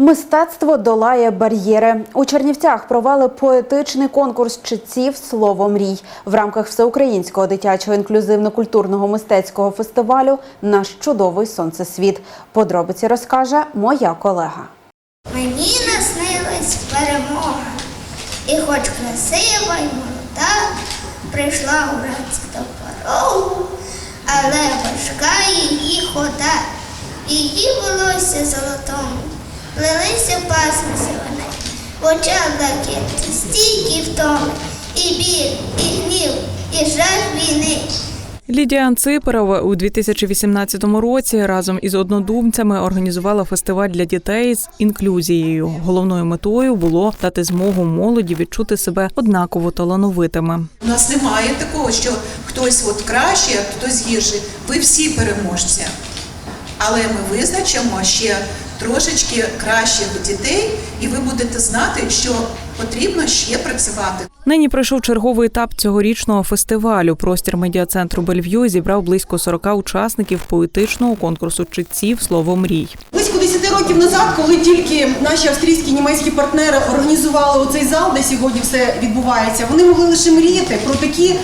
Мистецтво долає бар'єри. У Чернівцях провели поетичний конкурс читців Слово мрій в рамках всеукраїнського дитячого інклюзивно-культурного мистецького фестивалю Наш чудовий сонцесвіт. Подробиці розкаже моя колега. Мені наснилась перемога, і хоч красива й молода, прийшла уранці до порогу, але важка її хода, її волосся золотому, плелися пасми зелені, в очах блакитні, стійкі втоми, і біль, і гнів, і жах війни. Лідія Анциперова у 2018 році разом із однодумцями організувала фестиваль для дітей з інклюзією. Головною метою було дати змогу молоді відчути себе однаково талановитими. У нас немає такого, що хтось от краще, а хтось гірший. Ви всі переможці. Але ми визначимо ще трошечки кращих дітей, і ви будете знати, що потрібно ще працювати. Нині пройшов черговий етап цьогорічного фестивалю. Простір медіа-центру Бельв'ю зібрав близько 40 учасників поетичного конкурсу читців Слово мрій. Близько 10 років назад, коли тільки наші австрійські і німецькі партнери організували оцей зал, де сьогодні все відбувається, вони могли лише мріяти про такі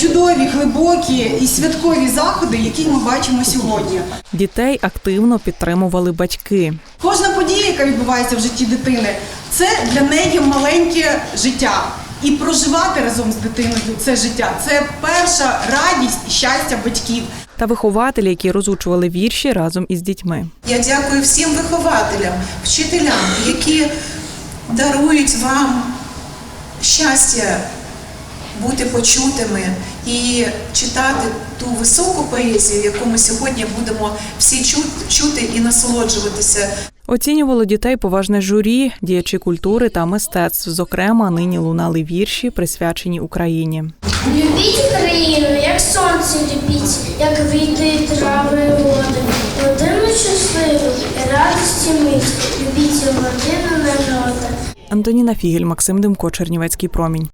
чудові, глибокі і святкові заходи, які ми бачимо сьогодні. Дітей активно підтримували батьки. Кожна подія, яка відбувається в житті дитини, це для неї маленьке життя. І проживати разом з дитиною це життя це перша радість і щастя батьків. Та вихователі, які розучували вірші разом із дітьми. Я дякую всім вихователям, вчителям, які дарують вам щастя бути почутими і читати ту високу поезію, яку ми сьогодні будемо всі чути і насолоджуватися. Оцінювало дітей поважне журі, діячі культури та мистецтв. Зокрема, нині лунали вірші, присвячені Україні. Любіть Україну, як сонце любіть, як квіти, трави і води. Годину щасливу і радості мить, любіть годину народу. Антоніна Фігель, Максим Демко, Чернівецький промінь.